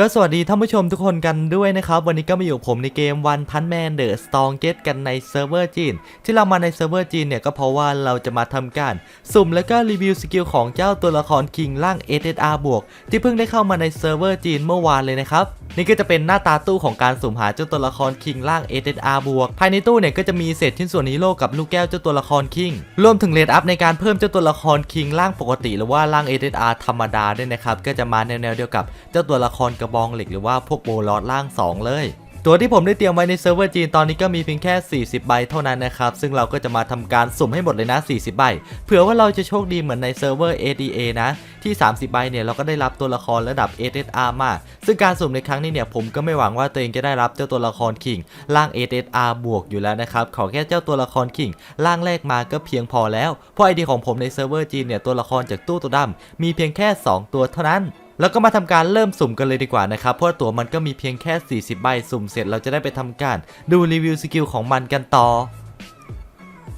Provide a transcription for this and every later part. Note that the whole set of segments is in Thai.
ก็สวัสดีท่านผู้ชมทุกคนกันด้วยนะครับ วันนี้ก็มาอยู่ผมในเกมวันพันแมนเดอะสตองเกตกันในเซิร์ฟเวอร์จีน ที่เรามาในเซิร์ฟเวอร์จีนเนี่ยก็เพราะว่าเราจะมาทำการ สุ่มแล้วก็รีวิวสกิลของเจ้าตัวละครคิงร่าง SSR บวกที่เพิ่งได้เข้ามาในเซิร์ฟเวอร์จีนเมื่อวานเลยนะครับ นี่ก็จะเป็นหน้าตาตู้ของการสุ่มหาเจ้าตัวละครคิงร่าง SSR บวกภายในตู้เนี่ยก็จะมีเศษชิ้นส่วนฮีโร่กับลูกแก้วเจ้าตัวละครคิงรวมถึงเลดอัพในการเพิ่มเจ้าตัวละครคิงร่างปกติ หรือว่าร่าง SSR ธรรมดาด้วยนะครับก็จะมาแนวๆเดียวกับเจ้าตัวละครกระบองเหล็กหรือว่าพวกโบลอดล่าง 2 เลย ตัวที่ผมได้เตรียมไว้ในเซิร์ฟเวอร์จีนตอนนี้ก็มีเพียงแค่ 40 ใบเท่านั้นนะครับ ซึ่งเราก็จะมาทำการสุ่มให้หมดเลยนะ 40 ใบ เผื่อว่าเราจะโชคดีเหมือนในเซิร์ฟเวอร์ ADA นะที่ 30 ใบเนี่ยเราก็ได้รับตัวละครระดับ SSR มา ซึ่งการสุ่มในครั้งนี้เนี่ยผมก็ไม่หวังว่าตัวเองจะได้รับเจ้าตัวละครคิงร่าง SSR บวกอยู่แล้วนะครับ ขอแค่เจ้าตัวละครคิงร่างแรกมาก็เพียงพอแล้ว เพราะไอเดียของผมในเซิร์ฟเวอร์จีนเนี่ยตัวละครจากตู้ตัวดำมีเพียงแค่ 2 ตัวเท่านั้น แล้วก็มาทำการเริ่มสุ่มกันเลยดีกว่านะครับ เพราะตัวมันก็มีเพียงแค่ 40 ใบสุ่มเสร็จเราจะได้ไปทำการดูรีวิวสกิลของมันกันต่อ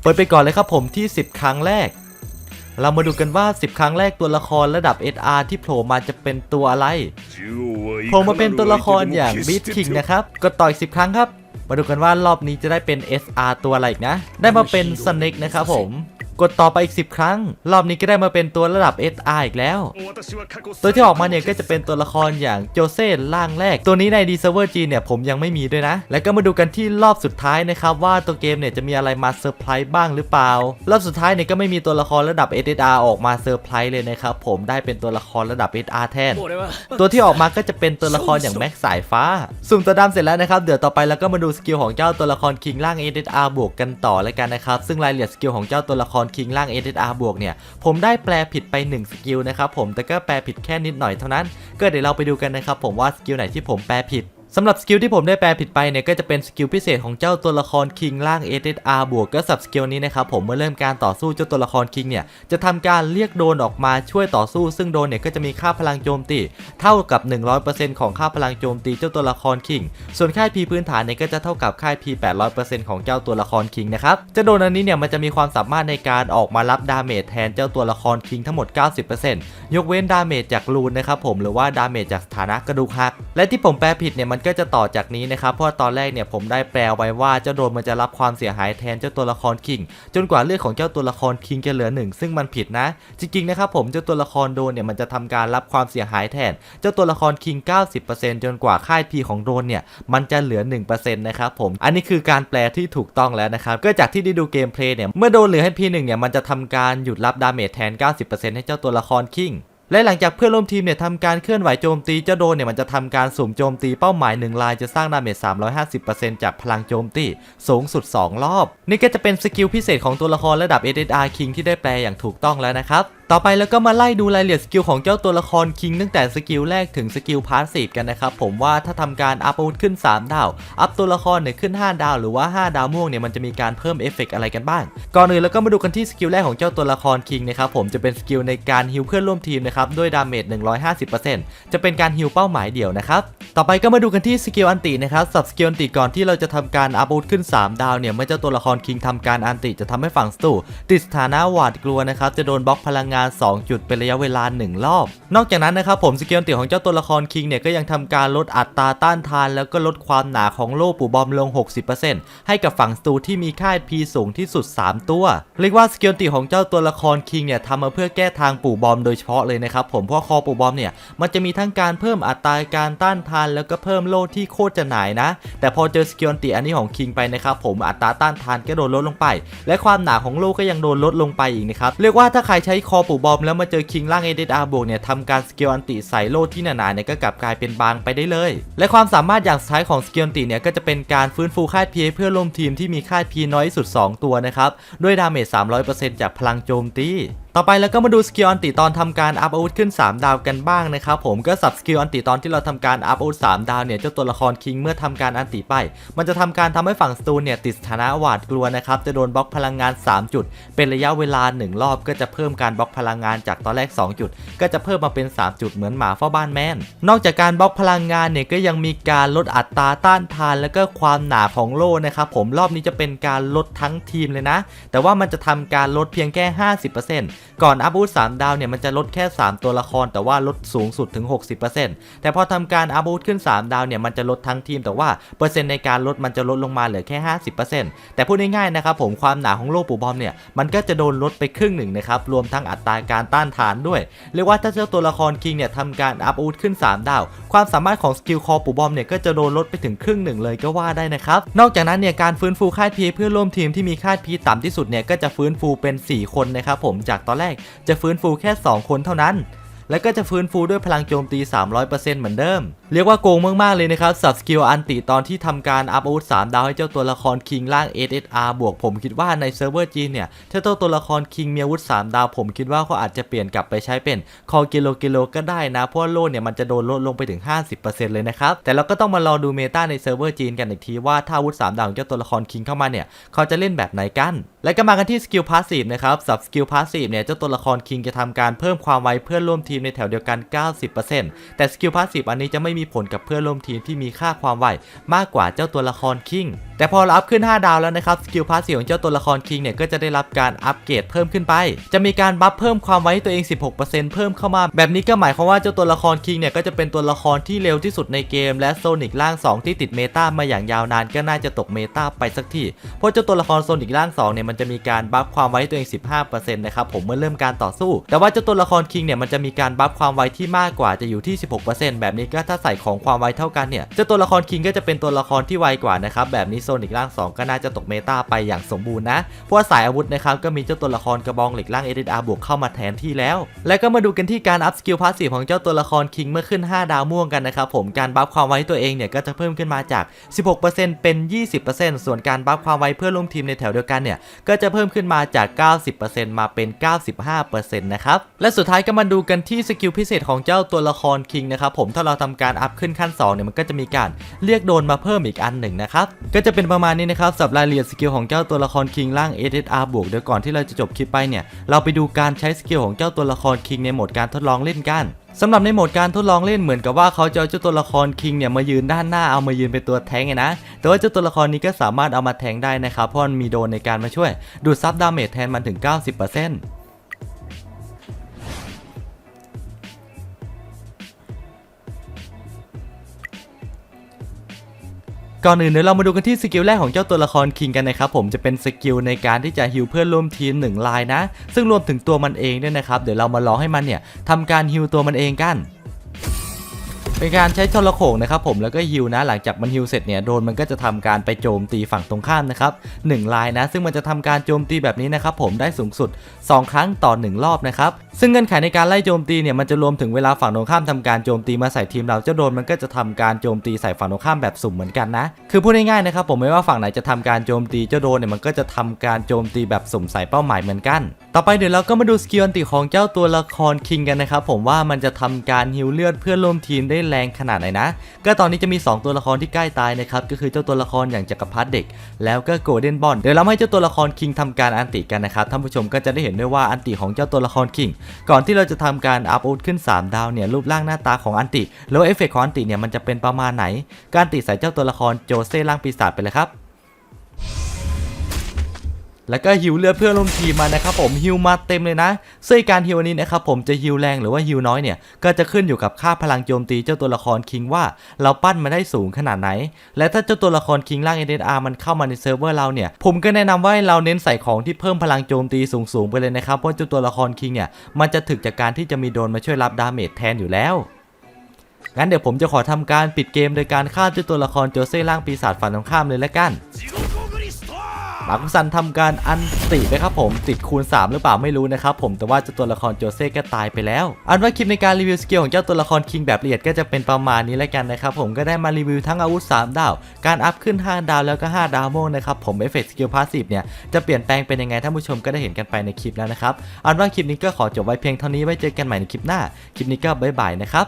เปิดไปก่อนเลยครับผมที่ 10 ครั้งแรก เรามาดูกันว่า 10 ครั้งแรกตัวละครระดับ SR ที่โผล่มาจะเป็นตัวอะไรโผล่มาเป็นตัวละครอย่างบีทคิงนะครับกดต่อย10 ครั้งครับ มาดูกันว่ารอบนี้จะได้เป็น SR ตัวอะไรอีกนะ ได้มาเป็นสเน็กนะครับผม กดต่อไปอีก 10 ครั้ง รอบนี้ก็ได้มาเป็นตัวระดับ SR อีกแล้ว ตัวที่ออกมาเนี่ยก็จะเป็นตัวละครอย่างโจเซ่ล่างแรก ตัวนี้ในดีเซเวอร์จีเนี่ยผมยังไม่มีด้วยนะ แล้วก็มาดูกันที่รอบสุดท้ายนะครับว่าตัวเกมเนี่ยจะมีอะไรมาเซอร์ไพรส์บ้างหรือเปล่า รอบสุดท้ายเนี่ยก็ไม่มีตัวละครระดับ S R ออกมาเซอร์ไพรส์เลยนะครับผมได้เป็นตัวละครระดับ SR แทน ตัวที่ออกมาก็จะเป็นตัวละครอย่างแม็กสายฟ้า สุ่มตัวดำเสร็จแล้วนะครับเดี๋ยวต่อไปเราก็มาดูสกิลของเจ้าตัวละครคิงล่าง SSR บวกกันต่อแล้วกันนะครับซึ่งรายละเอียดสกิลของเจ้าตัวละครคิงล่าง SSR บวกเนี่ย ผมได้แปลผิดไป 1 สกิลนะครับผม แต่ก็แปลผิดแค่นิดหน่อยเท่านั้น ก็เดี๋ยวเราไปดูกันนะครับผมว่าสกิลไหนที่ผมแปลผิด สำหรับสกิลที่ผมได้แปลผิดไปเนี่ยก็จะเป็นสกิลพิเศษของเจ้าตัวละครคิงล่าง SSR บวกก็สับสกิลนี้นะครับผมเมื่อเริ่มการต่อสู้เจ้าตัวละครคิงเนี่ยจะทำการเรียกโดนออกมาช่วยต่อสู้ ซึ่งโดนเนี่ยก็จะมีค่าพลังโจมตี เท่ากับ 100%ของค่าพลังโจมตีเจ้าตัวละครคิง ส่วนค่าย P พื้นฐานเนี่ยก็จะเท่ากับค่าย P 800%ของเจ้าตัวละครคิงนะครับจ้าโดนอันนี้เนี่ยมันจะมีความสามารถในการออกมารับดาเมจแทนเจ้าตัวละครคิงทั้งหมด 90%ยกเว้นดาเมจจากรูนนะครับผมหรือว่าดาเมจจากสถานะกระดูกหักและที่ผมแปลผิดเนี่ยมันก็จะต่อจากนี้นะครับ เพราะว่าตอนแรกเนี่ยผมได้แปลไว้ว่าเจ้าโดนมันจะรับความเสียหายแทนเจ้าตัวละครคิง จนกว่าเลือดของเจ้าตัวละครคิงจะเหลือหนึ่งซึ่งมันผิดนะ จริงๆนะครับผมเจ้าตัวละครโดนเนี่ยมันจะทำการรับความเสียหายแทน เจ้าตัวละครคิง 90%จนกว่าค่าย P ของโดนเนี่ยมันจะเหลือ1%นะครับผมอันนี้คือการแปลที่ถูกต้องแล้วนะครับก็จากที่ได้ดูเกมเพลย์เนี่ยเมื่อโดนเหลือให้ P1 เนี่ยมันจะทำการหยุดรับดาเมจแทน 90%ให้เจ้าตัวละครคิง และหลังจากเพื่อนร่วมทีมเนี่ยทำการเคลื่อนไหวโจมตีเจ้าโดนเนี่ยมันจะทำการสุ่มโจมตีเป้าหมาย 1 ลายจะสร้างดาเมจ 350%จากพลังโจมตีสูงสุด 2 รอบ นี่ก็จะเป็นสกิลพิเศษของตัวละครระดับ SSR King ที่ได้แปลอย่างถูกต้องแล้วนะครับ ต่อไปแล้วก็มาไล่ดูรายละเอียดสกิลของเจ้าตัวละครคิงตั้งแต่สกิลแรกถึงสกิลพาสซีฟกันนะครับผมว่าถ้าทำการอัพอาวุธขึ้น 3 ดาว อัพตัวละครเนี่ยขึ้น 5 ดาว หรือว่า 5 ดาวม่วงเนี่ยมันจะมีการเพิ่มเอฟเฟกต์อะไรกันบ้าง ก่อนอื่นแล้วก็มาดูกันที่สกิลแรกของเจ้าตัวละครคิงนะครับผมจะเป็นสกิลในการฮิลเพื่อนร่วมทีมนะครับด้วยดาเมจ 150%จะเป็นการฮิลเป้าหมายเดี่ยวนะครับต่อไปก็มาดูกันที่สกิลอันตินะครับสับสกิลอันติก่อนที่เราจะทำการอัพอาวุธขึ้น 3 ดาวเนี่ยเมื่อเจ้าตัวละครคิงทำการอันติจะทำให้ฝั่งสตูติดสถานะหวาดกลัวนะครับจะโดนบล็อกพลังงาน2 จุดเป็นระยะเวลา 1 รอบ นอกจากนั้นนะครับผมสกิลติของเจ้าตัวละครคิงเนี่ยก็ยังทำการลดอัตราต้านทาน แล้วก็ลดความหนาของโล่ปู่บอมลง 60%ให้กับฝั่งสตูที่มีค่าย P สูงที่สุด 3 ตัว เรียกว่าสกิลติของเจ้าตัวละครคิงเนี่ยทำมาเพื่อแก้ทางปู่บอมโดยเฉพาะเลยนะครับผมเพราะคอปู่บอมเนี่ยมันจะมีทั้งการเพิ่มอัตราการต้านทาน แล้วก็เพิ่มโล่ที่โคตรจะหน่ายนะ แต่พอเจอสกิลติอันนี้ของคิงไปนะครับผมอัตราต้านทานก็โดนลดลงไป และความหนาของโล่ก็ยังโดนลดลงไปอีกนะครับเรียกว่าถ้าใครใช้คอปปูบอมแล้วมาเจอคิงล่างเอเดดาบวกเนี่ยทำการสกิลอันติใส่โลดที่หนาๆเนี่ยก็กลับกลายเป็นบางไปได้เลย และความสามารถอย่างสุดท้ายของสกิลอันติเนี่ยก็จะเป็นการฟื้นฟูค่ายพีเพื่อร่วมทีมที่มีค่ายพีน้อยสุด 2 ตัวนะครับด้วยดาเมจ300%จากพลังโจมตีต่อไปแล้วก็มาดูสกิลอันติตอนทำการอัพอาวุธขึ้น 3 ดาวกันบ้างนะครับผมก็สับสกิลอันติตอนที่เราทำการอัพอาวุธ3ดาวเนี่ยเจ้าตัวละครคิงเมื่อทำการอันติไป มันจะทำการทำให้ฝั่งสตูนเนี่ยติดสถานะหวาดกลัวนะครับจะโดนบล็อกพลังงาน 3 จุด เป็นระยะเวลา 1 รอบก็จะเพิ่มการบล็อกพลังงานจากตอนแรก 2 จุด ก็จะเพิ่มมาเป็น 3 จุดเหมือนหมาเฝ้าบ้านแม่นนอกจากการบล็อกพลังงานเนี่ยก็ยังมีการลดอัตราต้านทาน แล้วก็ความหนาของโล่นะครับผมรอบนี้จะเป็นการลดทั้งทีมเลยนะ แต่ว่ามันจะทำการลดเพียงแค่ 50%ก่อนอัพอาวุธ3ดาวเนี่ยมันจะลดแค่ 3 ตัวละครแต่ว่าลดสูงสุดถึง 60%แต่พอทำการอัพอาวุธขึ้น 3 ดาวเนี่ยมันจะลดทั้งทีมแต่ว่าเปอร์เซ็นต์ในการลดมันจะลดลงมาเหลือแค่ 50%แต่พูดง่ายๆนะครับผมความหนาของโล่ปูบอมเนี่ยมันก็จะโดนลดไปครึ่งหนึ่งนะครับรวมทั้งอัตราการต้านทานด้วยเรียกว่าถ้าเจ้าตัวละครคิงเนี่ยทำการอัพอาวุธขึ้น 3 ดาว ความสามารถของสกิลคอปูบอมเนี่ยก็จะโดนลดไปถึงครึ่งหนึ่งเลยก็ว่าได้นะครับนอกจากนั้นเนี่ยการฟื้นฟูค่ายพีเพื่อร่วมทีมที่มีค่ายพีต่ำที่สุดเนี่ยก็จะฟื้นฟูเป็น 4 คนนะครับผมจากตอนแรกจะฟื้นฟูแค่ 2 คนเท่านั้น และก็จะฟื้นฟูด้วยพลังโจมตี 300%เหมือนเดิม เรียกว่าโกงมาก ๆ เลยนะครับ สับสกิลอันติตอนที่ทำการอัพอาวุธ3ดาวให้เจ้าตัวละครคิงล่าง SSR บวกผมคิดว่าในเซิร์ฟเวอร์จีนเนี่ยถ้าเจ้าตัวละครคิงมีอาวุธ3ดาวผมคิดว่าเขาอาจจะเปลี่ยนกลับไปใช้เป็นคอกิโลกิโลก็ได้นะ เพราะโล่เนี่ยมันจะโดนลดลงไปถึง 50%เลยนะครับ แต่เราก็ต้องมารอดูเมตาในเซิร์ฟเวอร์จีนกันอีกทีว่าถ้าอาวุธ3ดาวของเจ้าตัวละครคิงเข้ามาเนี่ยเขาจะเล่นแบบไหนกันและก็มากันที่สกิลพาสซีฟนะครับสับสกิลพาสซีฟเนี่ยเจ้าตัวละครคิงจะทำการเพิ่มความไวเพื่อนร่วมทีมในแถวเดียวกัน 90%แต่สกิลพาสซีฟอันนี้จะไม่มีีผลกับเพื่อนร่วมทีมที่มีค่าความไวมากกว่าเจ้าตัวละครคิงแต่พอเราอัพขึ้น 5 ดาวแล้วนะครับสกิลพาสซีฟของเจ้าตัวละครคิงเนี่ยก็จะได้รับการอัปเกรดเพิ่มขึ้นไป จะมีการบัฟเพิ่มความไวให้ตัวเอง 16%เพิ่มเข้ามา แบบนี้ก็หมายความว่าเจ้าตัวละครคิงเนี่ยก็จะเป็นตัวละครที่เร็วที่สุดในเกม และโซนิกล่าง 2 ที่ติดเมตามาอย่างยาวนานก็น่าจะตกเมตาไปสักทีเพราะเจ้าตัวละครโซนิกล่าง2เนี่ยมันจะมีการบัฟความไวให้ตัวเอง 15%นะครับผมเมื่อเริ่มการต่อสู้ แต่ว่าเจ้าตัวละครคิงเนี่ยมันจะมีการบัฟความไวที่มากกว่าจะอยู่ที่ 16%แบบนี้ก็ถ้าใส่ของความไวเท่ากันเนี่ยเจ้าตัวละครคิงก็จะเป็นตัวละครที่ไวกว่านะครับแบบนี้โซนิกล่าง 2 ก็น่าจะตกเมตาไปอย่างสมบูรณ์นะเพราะว่าสายอาวุธนะครับก็มีเจ้าตัวละครกระบองเหล็กล่าง SSR บวกเข้ามาแทนที่แล้ว และก็มาดูกันที่การอัพสกิลพาสซีฟของเจ้าตัวละครคิงเมื่อขึ้น 5 ดาวม่วงกันนะครับผมการบัฟความไวตัวเองเนี่ยก็จะเพิ่มขึ้นมาจาก 16%เป็น 20%ส่วนการบัฟความไวเพื่อร่วมทีมในแถวเดียวกันเนี่ยก็จะเพิ่มขึ้นมาจาก 90%มาเป็น 95%นะครับและสุดท้ายก็มาดูกันที่สกิลพิเศษของเจ้าตัวละครคิงนะครับผมถ้าเราทำการอัพขึ้นขั้น2เนี่ยมันก็จะมีการเรียกโดนมาเพิ่มอีกอันหนึ่งนะครับก็จะเป็นประมาณนี้นะครับสำหรับรายละเอียดสกิลของเจ้าตัวละครคิงล่าง SSR บวกเดี๋ยวก่อนที่เราจะจบคลิปไปเนี่ยเราไปดูการใช้สกิลของเจ้าตัวละครคิงในโหมดการทดลองเล่นกันสำหรับในโหมดการทดลองเล่นเหมือนกับว่าเขาจะเอาเจ้าตัวละครคิงเนี่ยมายืนด้านหน้าเอามายืนเป็นตัวแทงไงนะ แต่ว่าเจ้าตัวละครนี้ก็สามารถเอามาแทงได้นะครับเพราะมันมีโดนในการมาช่วย ดูดซับดาเมจแทนมันถึง 90% ก่อนอื่นเดี๋ยวเรามาดูกันที่สกิลแรกของเจ้าตัวละครคิงกันนะครับผมจะเป็นสกิลในการที่จะฮิวเพื่อนร่วมทีม1ลายนะ ซึ่งรวมถึงตัวมันเองด้วยนะครับเดี๋ยวเรามาลองให้มันเนี่ยทำการฮิวตัวมันเองกัน เป็นการใช้ทรโขงนะครับผมแล้วก็ฮิวนะหลังจากมันฮิวเสร็จเนี่ยโดนมันก็จะทำการไปโจมตีฝั่งตรงข้ามนะครับหนึ่งลายนะ ซึ่งมันจะทำการโจมตีแบบนี้นะครับผมได้สูงสุด 2 ครั้งต่อ 1 รอบนะครับซึ่งเงื่อนไขในการไล่โจมตีเนี่ยมันจะรวมถึงเวลาฝั่งตรงข้ามทำการโจมตีมาใส่ทีมเราเจ้าโดนมันก็จะทำการโจมตีใส่ฝั่งตรงข้ามแบบสุ่มเหมือนกันนะคือพูดง่ายๆนะครับผมไม่ว่าฝั่งไหนจะทำการโจมตีเจ้าโดนเนี่ยมันก็จะทำการโจมตีแบบสุ่มใส่เป้าหมายเหมือนกัน ต่อไปเดี๋ยวเราก็มาดูสกิลอันติของเจ้าตัวละครคิงกันนะครับผมว่ามันจะทำการฮิวเลือดเพื่อร่วมทีมได้แรงขนาดไหนนะ ก็ตอนนี้จะมี 2 ตัวละครที่ใกล้ตายนะครับก็คือเจ้าตัวละครอย่างจักรพรรดิเด็ก แล้วก็โกลเด้นบอลเดี๋ยวเราให้เจ้าตัวละครคิงทำการอันติกันนะครับท่านผู้ชมก็จะได้เห็นด้วยว่าอันติของเจ้าตัวละครคิงก่อนที่เราจะทำการอัพอุขึ้น 3 ดาวเนี่ยรูปร่างหน้าตาของอันติแล้วเอฟเฟกของอันติเนี่ยมันจะเป็นประมาณไหน การติใส่เจ้าตัวละครโจเซ่ร่างปีศาจไปเลยครับ แล้วก็ฮิวเลือดเพื่อนร่วมทีมมานะครับผมฮิวมาเต็มเลยนะซึ่งการฮิวอันนี้นะครับผมจะฮิวแรงหรือว่าฮิวน้อยเนี่ยก็จะขึ้นอยู่กับค่าพลังโจมตีเจ้าตัวละครคิงว่า เราปั้นมาได้สูงขนาดไหน และถ้าเจ้าตัวละครคิงร่าง NSR มันเข้ามาในเซิร์ฟเวอร์เราเนี่ยผมก็แนะนำว่าให้เราเน้นใส่ของที่เพิ่มพลังโจมตีสูงๆไปเลยนะครับเพราะเจ้าตัวละครคิงเนี่ยมันจะถึกจากการที่จะมีโดนมาช่วยรับดาเมจแทนอยู่แล้วงั้นเดี๋ยวผมจะขอทำการปิดเกมโดยการฆ่าเจ้าตัวละครโจเซ่ร่างปีศาจฝั่งตรงข้ามเลยละกัน มาคุซันทำการอันติไปครับผมติดคูณ 3 หรือเปล่าไม่รู้นะครับผมแต่ว่าเจ้าตัวละครโจเซ่ก็ตายไปแล้ว อันว่าคลิปในการรีวิวสกิลของเจ้าตัวละครคิงแบบละเอียดก็จะเป็นประมาณนี้แล้วกันนะครับผมก็ได้มารีวิวทั้งอาวุธ 3 ดาว การอัพขึ้น 5 ดาวแล้วก็ 5 ดาวโมงนะครับผมเอฟเฟกต์สกิลพาสซีฟเนี่ยจะเปลี่ยนแปลงเป็นยังไงท่านผู้ชมก็ได้เห็นกันไปในคลิปแล้วนะครับอันว่าคลิปนี้ก็ขอจบไว้เพียงเท่านี้ไว้เจอกันใหม่ในคลิปหน้าคลิปนี้ก็บ๊ายบายนะครับ